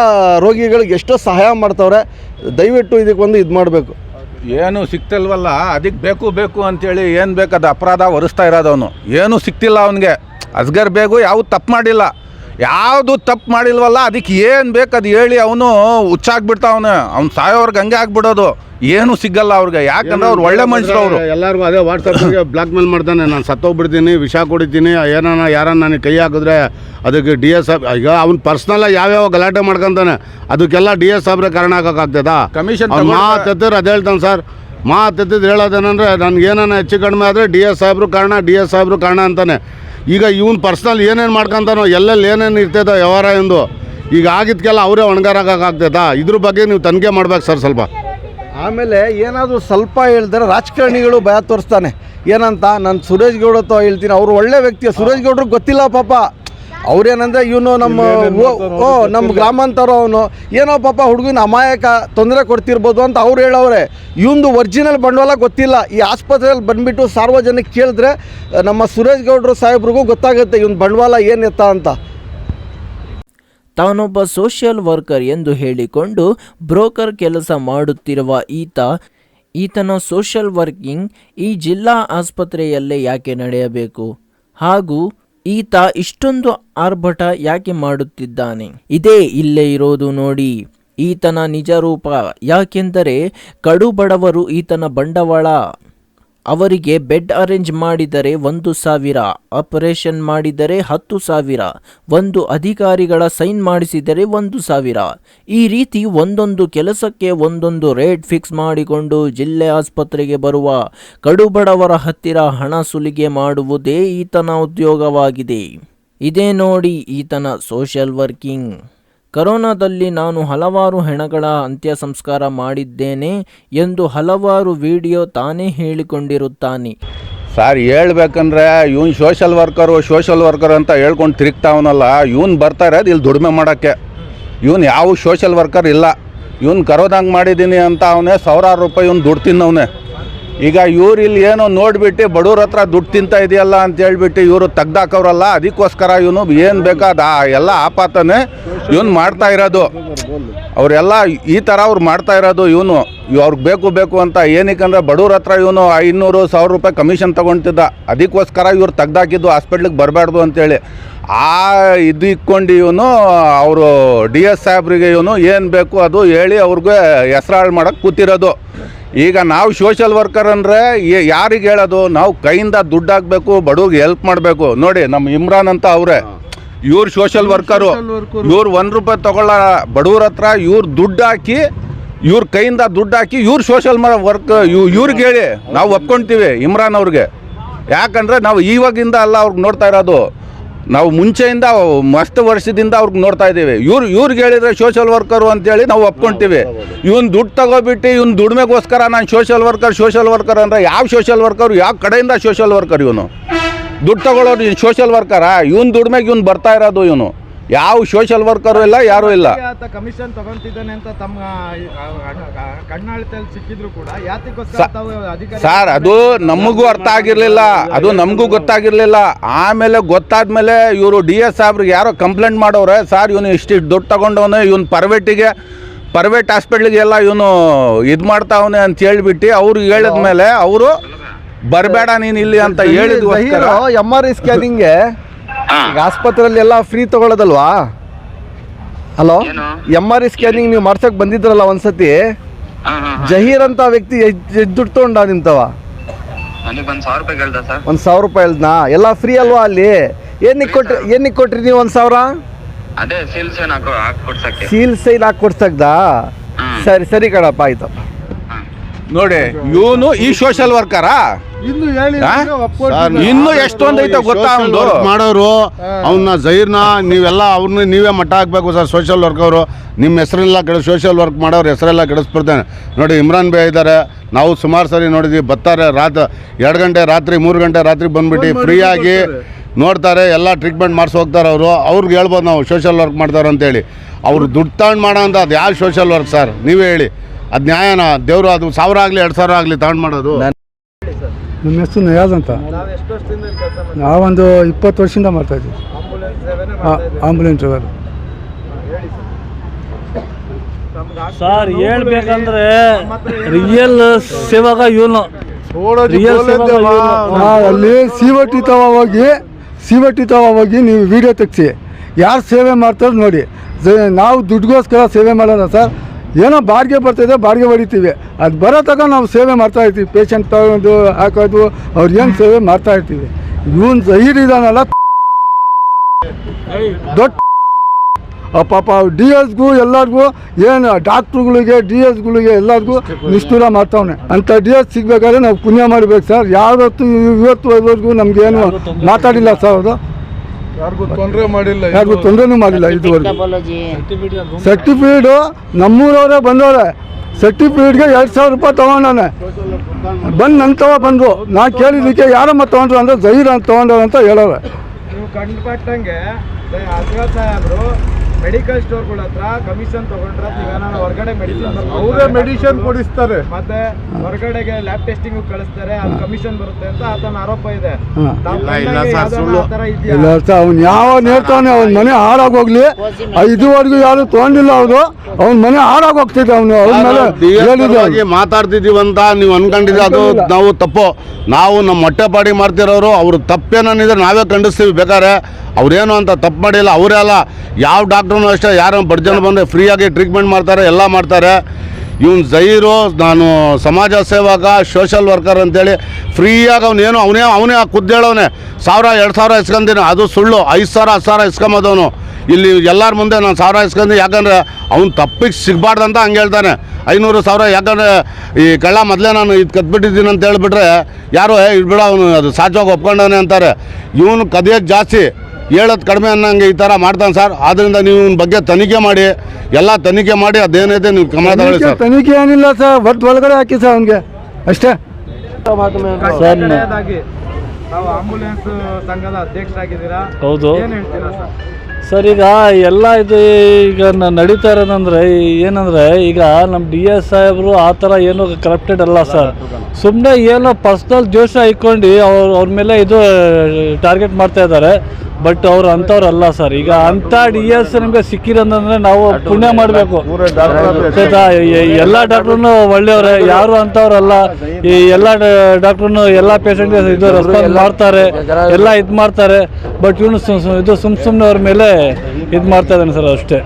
ರೋಗಿಗಳಿಗೆ ಎಷ್ಟೋ ಸಹಾಯ ಮಾಡ್ತವ್ರೆ. ದಯವಿಟ್ಟು ಇದಕ್ಕೆ ಒಂದು ಇದು ಮಾಡಬೇಕು. ಏನು ಸಿಕ್ತಿಲ್ವಲ್ಲ ಅದಕ್ಕೆ ಬೇಕು ಬೇಕು ಅಂತೇಳಿ ಏನು ಬೇಕದು ಅಪರಾಧ ಒರೆಸ್ತಾ ಇರೋದು ಅವನು. ಏನೂ ಸಿಕ್ತಿಲ್ಲ ಅವನಿಗೆ. ಅಸ್ಗರ್ ಬೇಗು ಯಾವ ತಪ್ಪು ಮಾಡಿಲ್ಲ. ಯಾವುದು ತಪ್ಪು ಮಾಡಿಲ್ವಲ್ಲ ಅದಕ್ಕೆ ಏನು ಬೇಕು ಅದು ಹೇಳಿ ಅವನು ಹುಚ್ಚಾಗ್ಬಿಡ್ತಾವನು ಅವ್ನು. ಸಾಯೋರ್ಗೆ ಹಂಗೆ ಆಗ್ಬಿಡೋದು. ಏನು ಸಿಗಲ್ಲ ಅವ್ರಿಗೆ. ಯಾಕಂದ್ರೆ ಅವ್ರು ಒಳ್ಳೆ ಮನುಷ್ಯರು ಅವರು. ಎಲ್ಲರಿಗೂ ಅದೇ ವಾಟ್ಸಪ್ಗೆ ಬ್ಲಾಕ್ ಮೇಲ್ ಮಾಡ್ತಾನೆ. ನಾನು ಸತ್ತೋಗ್ಬಿಡ್ತೀನಿ ವಿಷ ಕೊಡಿತೀನಿ ಏನಾನ ಯಾರನ್ನ ನನಗೆ ಕೈ ಹಾಕಿದ್ರೆ ಅದಕ್ಕೆ ಡಿ ಎಸ್ ಈಗ ಅವ್ನು ಪರ್ಸ್ನಲ್ಲ ಯಾವ್ಯಾವ ಗಲಾಟೆ ಮಾಡ್ಕೊಂತಾನೆ. ಅದಕ್ಕೆಲ್ಲ ಡಿ ಎಸ್ ಸಾಬ್ರೆ ಕಾರಣ ಆಗೋಕ್ಕಾಗ್ತದ ಕಮಿಷನ್ ಮಾತೆತ್ತಿದ್ರೆ ಅದು ಹೇಳ್ತಾನೆ ಸರ್ ಮಾತೆತ್ತಿದ್ದು ಹೇಳೋದೇನಂದ್ರೆ ನನಗೆ ಏನಾನ ಹೆಚ್ಚು ಕಡಿಮೆ ಆದರೆ ಡಿ ಎಸ್ ಸಾಹೇಬ್ರು ಕಾರಣ ಡಿ ಎಸ್ ಸಾಹೇಬ್ರು ಕಾರಣ ಅಂತಾನೆ. ಈಗ ಇವನು ಪರ್ಸ್ನಲ್ ಏನೇನು ಮಾಡ್ಕೊಂತಾನೋ, ಎಲ್ಲೆಲ್ಲಿ ಏನೇನು ಇರ್ತೈತೋ ವ್ಯವಹಾರ ಎಂದು ಈಗ ಆಗಿದ್ಕೆಲ್ಲ ಅವರೇ ಒಣಗಾರಾಗಕ್ಕಾಗ್ತೈತಾ ಇದ್ರ ಬಗ್ಗೆ ನೀವು ತನಿಖೆ ಮಾಡ್ಬೇಕು ಸರ್ ಸ್ವಲ್ಪ. ಆಮೇಲೆ ಏನಾದರೂ ಸ್ವಲ್ಪ ಹೇಳಿದ್ರೆ ರಾಜಕಾರಣಿಗಳು ಭಯ ತೋರಿಸ್ತಾನೆ. ಏನಂತ? ನಾನು ಸುರೇಶ್ ಗೌಡ ಹತ್ರ ಹೇಳ್ತೀನಿ. ಅವರು ಒಳ್ಳೆ ವ್ಯಕ್ತಿ ಸುರೇಶ್ ಗೌಡ್ರಿಗೆ ಗೊತ್ತಿಲ್ಲ ಪಾಪ. ಅವ್ರೇನಂದ್ರೆ ಇವನು ನಮ್ಮ ಓ- ಓ ನಮ್ಮ ಗ್ರಾಮಾಂತರ ಅವನು. ಏನೋ ಪಾಪ ಹುಡುಗನ ಅಮಾಯಕ ತೊಂದರೆ ಕೊಡ್ತಿರ್ಬೋದು ಅಂತ ಅವ್ರು ಹೇಳವ್ರೆ. ಇವಂದು ಒರಿಜಿನಲ್ ಬಂಡವಾಳ ಗೊತ್ತಿಲ್ಲ. ಈ ಆಸ್ಪತ್ರೆಯಲ್ಲಿ ಬಂದ್ಬಿಟ್ಟು ಸಾರ್ವಜನಿಕ ಕೇಳಿದ್ರೆ ನಮ್ಮ ಸುರೇಶ್ ಗೌಡ್ರು ಸಾಹೇಬ್ರಿಗೂ ಗೊತ್ತಾಗುತ್ತೆ ಇವನ್ ಬಂಡವಾಳ ಏನು ಎತ್ತ ಅಂತ. ತಾನೊಬ್ಬ ಸೋಷಿಯಲ್ ವರ್ಕರ್ ಎಂದು ಹೇಳಿಕೊಂಡು ಬ್ರೋಕರ್ ಕೆಲಸ ಮಾಡುತ್ತಿರುವ ಈತ ಈತನ ಸೋಷಿಯಲ್ ವರ್ಕಿಂಗ್ ಈ ಜಿಲ್ಲಾ ಆಸ್ಪತ್ರೆಯಲ್ಲೇ ಯಾಕೆ ನಡೆಯಬೇಕು? ಹಾಗೂ ಈತ ಇಷ್ಟೊಂದು ಆರ್ಭಟ ಯಾಕೆ ಮಾಡುತ್ತಿದ್ದಾನೆ? ಇದೇ ಇಲ್ಲೇ ಇರೋದು ನೋಡಿ. ಈತನ ನಿಜ ರೂಪ ಯಾಕೆಂದರೆ ಕಡು ಬಡವರು ಈತನ ಬಂಡವಾಳ. ಅವರಿಗೆ ಬೆಡ್ ಅರೇಂಜ್ ಮಾಡಿದರೆ ಒಂದು ಸಾವಿರ, ಆಪರೇಷನ್ ಮಾಡಿದರೆ ಹತ್ತು ಸಾವಿರ, ಒಂದು ಅಧಿಕಾರಿಗಳ ಸೈನ್ ಮಾಡಿಸಿದರೆ ಒಂದು ಸಾವಿರ. ಈ ರೀತಿ ಒಂದೊಂದು ಕೆಲಸಕ್ಕೆ ಒಂದೊಂದು ರೇಟ್ ಫಿಕ್ಸ್ ಮಾಡಿಕೊಂಡು ಜಿಲ್ಲೆ ಆಸ್ಪತ್ರೆಗೆ ಬರುವ ಕಡುಬಡವರ ಹತ್ತಿರ ಹಣ ಸುಲಿಗೆ ಮಾಡುವುದೇ ಈತನ ಉದ್ಯೋಗವಾಗಿದೆ. ಇದೇ ನೋಡಿ ಈತನ ಸೋಷಿಯಲ್ ವರ್ಕಿಂಗ್ ಕರೋನಾದಲ್ಲಿ ನಾನು ಹಲವಾರು ಹೆಣಗಳ ಅಂತ್ಯ ಸಂಸ್ಕಾರ ಮಾಡಿದ್ದೇನೆ ಎಂದು ಹಲವಾರು ವಿಡಿಯೋ ತಾನೇ ಹೇಳಿಕೊಂಡಿರುತ್ತಾನೆ. ಸರ್ ಹೇಳ್ಬೇಕಂದ್ರೆ ಇವನ್ ಸೋಷಲ್ ವರ್ಕರು ಸೋಷಲ್ ವರ್ಕರ್ ಅಂತ ಹೇಳ್ಕೊಂಡು ತಿರುಗ್ತಾವನಲ್ಲ, ಇವನ್ ಬರ್ತಾ ಇರೋದು ಇಲ್ಲಿ ದುಡಿಮೆ ಮಾಡೋಕ್ಕೆ. ಇವ್ನು ಯಾವ ಸೋಷಲ್ ವರ್ಕರ್ ಇಲ್ಲ. ಇವನ್ ಕರೋದಂಗೆ ಮಾಡಿದ್ದೀನಿ ಅಂತ ಅವನೇ ಸಾವಿರಾರು ರೂಪಾಯಿ ಇವನು ದುಡ್ಡು ತಿನ್ನವನೆ. ಈಗ ಇವ್ರು ಇಲ್ಲಿ ಏನೋ ನೋಡ್ಬಿಟ್ಟು ಬಡವ್ರ ಹತ್ರ ದುಡ್ಡು ತಿಂತ ಇದೆಯಲ್ಲ ಅಂತ ಹೇಳ್ಬಿಟ್ಟು ಇವರು ತೆಗ್ದಾಕವ್ರಲ್ಲ, ಅದಕ್ಕೋಸ್ಕರ ಇವನು ಏನು ಬೇಕಾದ ಎಲ್ಲ ಆಪಾತನೇ ಇವನು ಮಾಡ್ತಾ ಇರೋದು. ಅವರೆಲ್ಲ ಈ ಥರ ಅವ್ರು ಮಾಡ್ತಾ ಇರೋದು ಇವನು. ಅವ್ರಿಗೆ ಬೇಕು ಬೇಕು ಅಂತ ಏನಕ್ಕಂದ್ರೆ ಬಡವ್ರ ಹತ್ರ ಇವನು ಐನೂರು ಸಾವಿರ ರೂಪಾಯಿ ಕಮಿಷನ್ ತೊಗೊಳ್ತಿದ್ದ ಅದಕ್ಕೋಸ್ಕರ ಇವ್ರು ತೆಗ್ದಾಕಿದ್ದು ಹಾಸ್ಪಿಟ್ಲಿಗೆ ಬರಬಾರ್ದು ಅಂತೇಳಿ. ಆ ಇದು ಇಕ್ಕೊಂಡು ಇವನು, ಅವರು ಡಿ ಎಸ್ ಸಾಹೇಬ್ರಿಗೆ ಇವನು ಏನು ಬೇಕು ಅದು ಹೇಳಿ ಅವ್ರಿಗೆ ಹೆಸರಾಳು ಮಾಡೋಕ್ಕೆ ಕೂತಿರೋದು. ಈಗ ನಾವು ಸೋಷಲ್ ವರ್ಕರ್ ಅಂದರೆ ಯಾರಿಗೆ ಹೇಳೋದು? ನಾವು ಕೈಯಿಂದ ದುಡ್ಡು ಹಾಕಬೇಕು ಬಡವ್ರಿಗೆ ಹೆಲ್ಪ್ ಮಾಡಬೇಕು. ನೋಡಿ ನಮ್ಮ ಇಮ್ರಾನ್ ಅಂತ ಅವರೇ. ಇವ್ರು ಸೋಷಲ್ ವರ್ಕರು ಇವ್ರು ಒಂದು ರೂಪಾಯಿ ತಗೊಳ್ಳ ಬಡವ್ರ ಹತ್ರ ಇವ್ರು ದುಡ್ಡು ಹಾಕಿ ಇವ್ರ ಕೈಯಿಂದ ದುಡ್ಡು ಹಾಕಿ ಇವ್ರು ಸೋಷಲ್ ವರ್ಕ್ ಇವ್ರಿಗೆ ಹೇಳಿ ನಾವು ಒಪ್ಕೊಳ್ತೀವಿ ಇಮ್ರಾನ್ ಅವ್ರಿಗೆ. ಯಾಕಂದರೆ ನಾವು ಇವಾಗಿಂದ ಅಲ್ಲ ಅವ್ರಿಗೆ ನೋಡ್ತಾ ಇರೋದು. ನಾವು ಮುಂಚೆಯಿಂದ ಮಸ್ತ್ ವರ್ಷದಿಂದ ಅವ್ರಿಗೆ ನೋಡ್ತಾ ಇದ್ದೀವಿ. ಇವ್ರು ಇವ್ರಿಗೆ ಹೇಳಿದ್ರೆ ಸೋಷಿಯಲ್ ವರ್ಕರು ಅಂತೇಳಿ ನಾವು ಒಪ್ಕೊಂತೀವಿ. ಇವನ್ ದುಡ್ಡು ತಗೋಬಿಟ್ಟು ಇವ್ನ ದುಡ್ಮೆಗೋಸ್ಕರ ನಾನು ಸೋಷಿಯಲ್ ವರ್ಕರ್ ಸೋಷಿಯಲ್ ವರ್ಕರ್ ಅಂದರೆ ಯಾವ ಸೋಷಿಯಲ್ ವರ್ಕರ್ ಯಾವ ಕಡೆಯಿಂದ ಸೋಷಿಯಲ್ ವರ್ಕರ್ ಇವನು? ದುಡ್ಡು ತಗೊಳ್ಳೋರು ಸೋಷಿಯಲ್ ವರ್ಕರಾ ಇವನ್ ದುಡ್ಮೆಗೆ ಇವ್ನು ಬರ್ತಾ ಇರೋದು ಇವನು. ಯಾವ ಸೋಷಲ್ ವರ್ಕರು ಇಲ್ಲ ಯಾರೂ ಇಲ್ಲ. ಆತ ಕಮಿಷನ್ ತಗೊಂತಿದ್ದಾನೆ ಅಂತ ತಮ್ಮ ಕಣ್ಣಾಳಿತಲ್ಲಿ ಸಿಕ್ಕಿದ್ರು ಕೂಡ ಯಾತಕ್ಕೋಸ್ಕರ ತಾವು ಅಧಿಕಾರಿ ಸರ್ ಅದು ನಮಗೂ ಅರ್ಥ ಆಗಿರಲಿಲ್ಲ. ಅದು ನಮಗೂ ಗೊತ್ತಾಗಿರಲಿಲ್ಲ. ಆಮೇಲೆ ಗೊತ್ತಾದ್ಮೇಲೆ ಇವರು ಡಿ ಎಸ್ ಸಾಹೇಬ್ರಿಗೆ ಯಾರೋ ಕಂಪ್ಲೇಂಟ್ ಮಾಡೋರೆ. ಸರ್ ಇವನು ಇಷ್ಟಿಷ್ಟು ದುಡ್ಡು ತಗೊಂಡವನು ಇವನು ಪ್ರೈವೇಟಿಗೆ ಪ್ರೈವೇಟ್ ಹಾಸ್ಪಿಟ್ಲಿಗೆ ಎಲ್ಲ ಇವನು ಇದು ಮಾಡ್ತಾವನೆ ಅಂತ ಹೇಳ್ಬಿಟ್ಟು ಅವ್ರಿಗೆ ಹೇಳಿದ್ಮೇಲೆ ಅವರು ಬರಬೇಡ ನೀನು ಇಲ್ಲಿ ಅಂತ ಹೇಳಿದ್ವಿ ಎಂ ಆರ್ ಐ ಸ್ಕ್ಯಾನಿಂಗ್ಗೆ ಈಗ ಆಸ್ಪತ್ರೆಯಲ್ಲಿ ಎಲ್ಲ free ತಗೊಳ್ಳೋದಲ್ವಾ hello M R I scanning ನೀವು ಮಾಡ್ಸಕ್ ಬಂದಿದ್ರಲ್ಲ ಒಂದ್ಸತಿ? ಜಹೀರ್ ಅಂತ ವ್ಯಕ್ತಿ ಎಷ್ಟು ದುಡ್ಡು ತಗೊಂಡ ನಿಂತವ. ಒಂದ್ ಒಂದು ಸಾವಿರ ರೂಪಾಯಿ ಹೇಳ್ದಾ ಎಲ್ಲ ಫ್ರೀ ಅಲ್ವಾ ಅಲ್ಲಿ? ಏನಕ್ಕೆ ಕೊಟ್ರಿ ಏನಕ್ಕೆ ಕೊಟ್ರಿ ನೀವು ಒಂದು ಸಾವಿರ? ಸೀಲ್ ಸೈಲ್ ಹಾಕಿ ಕೊಡ್ಸಕ್ದಾ? ಸರಿ ಸರಿ ಕಣಪ್ಪ ಆಯ್ತಪ್ಪ ನೋಡಿ ಇವನು ಈ ಸೋಷಲ್ ವರ್ಕರಾ ಇನ್ನು ಎಷ್ಟೊಂದು ಐತೆ ಗೊತ್ತಾ work ಮಾಡೋರು ಅವನ್ನ ಜೈರ್ನ ನೀವೆಲ್ಲ ಅವ್ರನ್ನ ನೀವೇ ಮಟ್ಟ ಹಾಕ್ಬೇಕು ಸರ್ ಸೋಷಿಯಲ್ ವರ್ಕ್ ಅವರು. ನಿಮ್ಮ ಹೆಸರೆಲ್ಲ ಕೆಡ ಸೋಷಿಯಲ್ ವರ್ಕ್ ಮಾಡೋರು ಹೆಸರೆಲ್ಲ ಕೆಡಿಸ್ಬಿಡ್ತಾನೆ. ನೋಡಿ ಇಮ್ರಾನ್ ಬೇ ಇದ್ದಾರೆ ನಾವು ಸುಮಾರು ಸರಿ ನೋಡಿದ್ವಿ ಬರ್ತಾರೆ ರಾತ್ರಿ ಎರಡು ಗಂಟೆ ರಾತ್ರಿ ಮೂರು ಗಂಟೆ ರಾತ್ರಿ ಬಂದ್ಬಿಟ್ಟು ಫ್ರೀಯಾಗಿ ನೋಡ್ತಾರೆ ಎಲ್ಲ ಟ್ರೀಟ್ಮೆಂಟ್ ಮಾಡ್ಸಿ ಹೋಗ್ತಾರೆ ಅವರು. ಅವ್ರಿಗೆ ಹೇಳ್ಬೋದು ನಾವು ಸೋಷಿಯಲ್ ವರ್ಕ್ ಮಾಡ್ತಾರೆ ಅಂತೇಳಿ ಅವ್ರು ದುಡ್ಡು ತಗೊಂಡು ಮಾಡೋ ಅಂತ ಅದು ಯಾವ ಸೋಷಿಯಲ್ ವರ್ಕ್ ಸರ್? ನೀವೇ ಹೇಳಿ. ಅದು ನ್ಯಾಯನ ದೇವರು ಅದು ಸಾವಿರ ಆಗಲಿ ಎರಡು ಸಾವಿರ ಆಗಲಿ ತಗೊಂಡು ಮಾಡೋದು. ನಮ್ಮ ಹೆಸರು ನಯಾಜ್ ಅಂತ? ನಾವೊಂದು ಇಪ್ಪತ್ತು ವರ್ಷದಿಂದ ಮಾಡ್ತಾ ಇದ್ದೀವಿ. Ambulance driver sir. ಹೇಳ್ಬೇಕಂದ್ರೆ ಸೇವಾಗ ಇವನು. ರಿಯಲ್ ಸೇವಾಗ ಇವ್ನು. ಅಲ್ಲಿ ಸಿವಟಿ ತವ ಹೋಗಿ ಸಿವಟಿ ತವ ಹೋಗಿ ನೀವು ವಿಡಿಯೋ ತೆಗ್ಸಿ. ಯಾರು ಸೇವೆ ಮಾಡ್ತಾರೆ ನೋಡಿ. ನಾವು ದುಡ್ಡುಗೋಸ್ಕರ ಸೇವೆ ಮಾಡೋಣ ಸರ್? ಏನೋ ಬಾಡಿಗೆ ಬರ್ತಿದೆ, ಬಾಡಿಗೆ ಹೊಡಿತೀವಿ. ಅದು ಬರೋ ತಗ ನಾವು ಸೇವೆ ಮಾಡ್ತಾ ಇರ್ತೀವಿ. ಪೇಷಂಟ್ ತಗೊಂಡು ಹಾಕೋದು, ಅವ್ರು ಏನು ಸೇವೆ ಮಾಡ್ತಾ ಇರ್ತೀವಿ. ಇವನು ಜಹೀರ್ ಇದಾನಲ್ಲ. ದೊಡ್ಡ ಪಾಪ ಡಿ ಎಸ್ಗೂ ಎಲ್ಲರಿಗೂ ಏನು ಡಾಕ್ಟ್ರುಗಳಿಗೆ ಡಿ ಎಸ್ಗಳಿಗೆ ಎಲ್ಲರಿಗೂ ನಿಷ್ಠುರ ಮಾಡ್ತಾವನೆ. ಅಂತ ಡಿ ಎಸ್ ಸಿಗ್ಬೇಕಾದ್ರೆ ನಾವು ಪುಣ್ಯ ಮಾಡಬೇಕು ಸರ್. ಯಾವತ್ತು ಇವತ್ತು ಇವರೆಗೂ ನಮಗೇನು ಮಾತಾಡಿಲ್ಲ ಸರ್ ಅವರು. ಯಾರಿಗೂ ತೊಂದರೆ ಮಾಡಿಲ್ಲ ಯಾರಿಗೂ ತೊಂದರೆನೂ ಮಾಡಿಲ್ಲ ಇದುವರೆಗೂ. ಸರ್ಟಿಫಿಕೇಟು ನಮ್ಮೂರವರೇ ಬಂದವ್ರೆ. ಸರ್ಟಿಫಿಕೇಟ್ಗೆ ಎರಡು ಸಾವಿರ ರೂಪಾಯಿ ತೊಗೊಂಡಾನೆ ಬಂದು ನನ್ನ ತವ ಬಂದರು. ನಾ ಕೇಳಿದ್ದಕ್ಕೆ ಯಾರಮ್ಮ ತೊಗೊಂಡ್ರು ಅಂದ್ರೆ ಜಹೀರ್ ಅಂತ ತೊಗೊಂಡ್ರು ಅಂತ ಹೇಳೋರೆ ಮೆಡಿಕಲ್ ಸ್ಟೋರ್ಗಳ ಹತ್ರ ಕಮಿಷನ್ ತಗೊಂಡ್ರೆ ಹೊರಗಡೆ ಮೆಡಿಸಿನ್ ಅವರೇ ಮೆಡಿಸಿನ್ ಕೊಡಿಸ್ತಾರೆ. ಮತ್ತೆ ಹೊರಗಡೆಗೆ ಲ್ಯಾಬ್ ಟೆಸ್ಟಿಂಗ್ ಕಳಿಸ್ತಾರೆ ಅದು ಕಮಿಷನ್ ಬರುತ್ತೆ ಅಂತ ಆತನ ಆರೋಪ ಇದೆ. ಅವ್ನು ಯಾವ ನೇರ್ತಾನೆ ಅವ್ನ ಮನೆ ಹಾಳಾಗೋಗ್ಲಿ ಇದುವರೆಗೂ ಯಾರು ತಗೊಂಡಿಲ್ಲ ಅವರು ಅವ್ನ ಮನೆ ಹಾಳಾಗೋಗ್ತಿದೆ ಅವನು ಅವ್ನ ಅವ್ನು. ಮಾತಾಡ್ತಿದೀವಿ ಅಂತ ನೀವು ಅನ್ಕೊಂಡಿದ್ರೆ ಅದು ನಾವು ತಪ್ಪು. ನಾವು ನಮ್ಮ ಹೊಟ್ಟೆಪಾಡಿ ಮಾಡ್ತಿರೋರು ಅವ್ರು ತಪ್ಪೇನಿದ್ರೆ ನಾವೇ ಖಂಡಿಸ್ತೀವಿ ಬೇಕಾದ್ರೆ. ಅವ್ರೇನು ಅಂತ ತಪ್ಪು ಮಾಡಿಲ್ಲ ಅವರೇ ಅಲ್ಲ. ಯಾವ ಡಾಕ್ಟ್ರೂ ಅಷ್ಟೇ, ಯಾರು ಬಡ ಜನ ಬಂದರೆ ಫ್ರೀಯಾಗಿ ಟ್ರೀಟ್ಮೆಂಟ್ ಮಾಡ್ತಾರೆ, ಎಲ್ಲ ಮಾಡ್ತಾರೆ. ಇವ್ನು ಜೈರು ನಾನು ಸಮಾಜ ಸೇವಕ ಸೋಷಲ್ ವರ್ಕರ್ ಅಂತೇಳಿ ಫ್ರೀಯಾಗಿ ಅವನೇನು ಅವನೇ ಅವನೇ ಕುದ್ದೇಳವನೆ ಸಾವಿರ, ಎರಡು ಸಾವಿರ ಇಸ್ಕೊಂತೀನಿ ಅದು ಸುಳ್ಳು. ಐದು ಸಾವಿರ, ಹತ್ತು ಸಾವಿರ ಇಸ್ಕೊಂಬೋದವನು. ಇಲ್ಲಿ ಎಲ್ಲರ ಮುಂದೆ ನಾನು ಸಾವಿರ ಇಸ್ಕೊಂಡು ಯಾಕಂದರೆ ಅವ್ನು ತಪ್ಪಿಗೆ ಸಿಗಬಾರ್ದಂತ ಹಂಗೆ ಹೇಳ್ತಾನೆ. ಐನೂರು ಸಾವಿರ, ಯಾಕಂದರೆ ಈ ಕಳ್ಳ ಮೊದಲೇ ನಾನು ಇದು ಕದ್ಬಿಟ್ಟಿದ್ದೀನಿ ಅಂತ ಹೇಳ್ಬಿಟ್ರೆ, ಯಾರು, ಏ ಇಡ್ಬಿಡ ಅವನು ಅದು ಸಾಚವಾಗಿ ಒಪ್ಕೊಂಡವನೇ ಅಂತಾರೆ. ಇವನು ಕದಿಯೋದು ಜಾಸ್ತಿ. ಹೇಳೋದು ಕಡಿಮೆ ಅನ್ನಂಗೆ ಈ ಥರ ಮಾಡ್ತಾನೆ ಸರ್. ಆದ್ದರಿಂದ ನೀವು ಇವ್ನ ಬಗ್ಗೆ ತನಿಖೆ ಮಾಡಿ ಎಲ್ಲ ತನಿಖೆ ಮಾಡಿ ಅದೇನೈತೆ ನೀವು ಕ್ರಮ ತಗೊಳ್ಳಿ ತನಿಖೆ ಸರ್. ತನಿಖೆ ಏನಿಲ್ಲ ಸರ್ ಒಟ್ಟು ಒಳಗಡೆ ಹಾಕಿ ಸರ್ ಅವನಿಗೆ. ಅಷ್ಟೇ. ಸರ್ ಕೊನೆಯದಾಗಿ ತಾವು ಆಂಬುಲೆನ್ಸ್ ಸಂಘದ ಅಧ್ಯಕ್ಷರಾಗಿದ್ದೀರಾ? ಹೌದು. ಏನ್ ಹೇಳ್ತೀರಾ ಸರ್? ಸರ್ ಈಗ ಎಲ್ಲ ಇದು ಈಗ ನ- ನಡೀತಾ ಇರೋದಂದ್ರೆ ಏನಂದ್ರೆ ಈಗ ನಮ್ಮ ಡಿ ಎಸ್ ಸಾಹೇಬ್ರು ಆ ಥರ ಏನು ಕರಪ್ಟೆಡ್ ಅಲ್ಲ ಸರ್. ಸುಮ್ಮನೆ ಏನೋ ಪರ್ಸ್ನಲ್ ಜೋಶ ಇಟ್ಕೊಂಡು ಅವ್ರ ಅವ್ರ ಮೇಲೆ ಇದು ಟಾರ್ಗೆಟ್ ಮಾಡ್ತಾ ಇದ್ದಾರೆ. ಬಟ್ ಅವ್ರು ಅಂಥವ್ರಲ್ಲ ಸರ್ ಈಗ ಅಂಥ ಡಿ ಎಸ್ ನಿಮ್ಗೆ ಸಿಕ್ಕಿರೋದಂದ್ರೆ ನಾವು ಪುಣ್ಯ ಮಾಡಬೇಕು. ಎಲ್ಲ ಡಾಕ್ಟ್ರು ಒಳ್ಳೆಯವ್ರೆ. ಯಾರು ಅಂಥವ್ರಲ್ಲ, ಈ ಎಲ್ಲ ಡಾಕ್ಟ್ರು ಎಲ್ಲ ಪೇಷಂಟ್ಗೆ ಇದು ರೆಸ್ಪಾನ್ಸ್ ಮಾಡ್ತಾರೆ, ಎಲ್ಲ ಇದು ಮಾಡ್ತಾರೆ. ಬಟ್ ಇವನು ಇದು ಸುಮ್ ಸುಮ್ಮನೆ ಅವ್ರ ಮೇಲೆ ಇದು ಮಾಡ್ತಾ ಇದ್ದಾನೆ ಸರ್ ಅಷ್ಟೇ.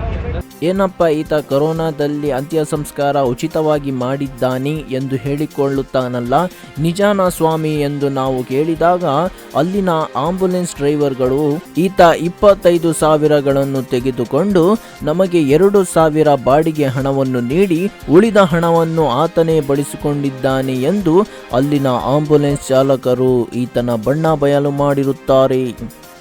ಏನಪ್ಪ ಈತ ಕೊರೋನಾದಲ್ಲಿ ಅಂತ್ಯ ಸಂಸ್ಕಾರ ಉಚಿತವಾಗಿ ಮಾಡಿದ್ದಾನೆ ಎಂದು ಹೇಳಿಕೊಳ್ಳುತ್ತಾನಲ್ಲ? ನಿಜಾನ ಸ್ವಾಮಿ ಎಂದು ನಾವು ಕೇಳಿದಾಗ ಅಲ್ಲಿನ ಆಂಬುಲೆನ್ಸ್ ಡ್ರೈವರ್ಗಳು ಈತ ಇಪ್ಪತ್ತೈದು ಸಾವಿರಗಳನ್ನು ತೆಗೆದುಕೊಂಡು ನಮಗೆ ಎರಡು ಸಾವಿರ ಬಾಡಿಗೆ ಹಣವನ್ನು ನೀಡಿ ಉಳಿದ ಹಣವನ್ನು ಆತನೇ ಬಳಸಿಕೊಂಡಿದ್ದಾನೆ ಎಂದು ಅಲ್ಲಿನ ಆಂಬುಲೆನ್ಸ್ ಚಾಲಕರು ಈತನ ಬಣ್ಣ ಬಯಲು ಮಾಡಿರುತ್ತಾರೆ.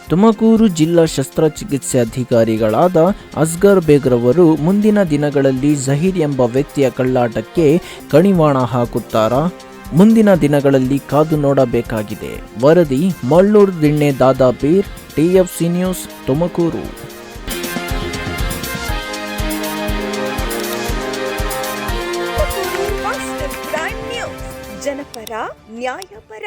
ತುಮಕೂರು ಜಿಲ್ಲಾ ಶಸ್ತ್ರಚಿಕಿತ್ಸೆ ಅಧಿಕಾರಿಗಳಾದ ಅಸ್ಗರ್ ಬೇಗ್ರವರು ಮುಂದಿನ ದಿನಗಳಲ್ಲಿ ಜಹೀರ್ ಎಂಬ ವ್ಯಕ್ತಿಯ ಕಳ್ಳಾಟಕ್ಕೆ ಕಣಿವಾಣ ಹಾಕುತ್ತಾರಾ? ಮುಂದಿನ ದಿನಗಳಲ್ಲಿ ಕಾದು ನೋಡಬೇಕಾಗಿದೆ. ವರದಿ ಮಳ್ಳೂರು ದಿಣ್ಣೆ ದಾದಾಪೀರ್ ಟಿಎಫ್ಸಿ ನ್ಯೂಸ್, ತುಮಕೂರು. ಜನಪರ, ನ್ಯಾಯಪರ.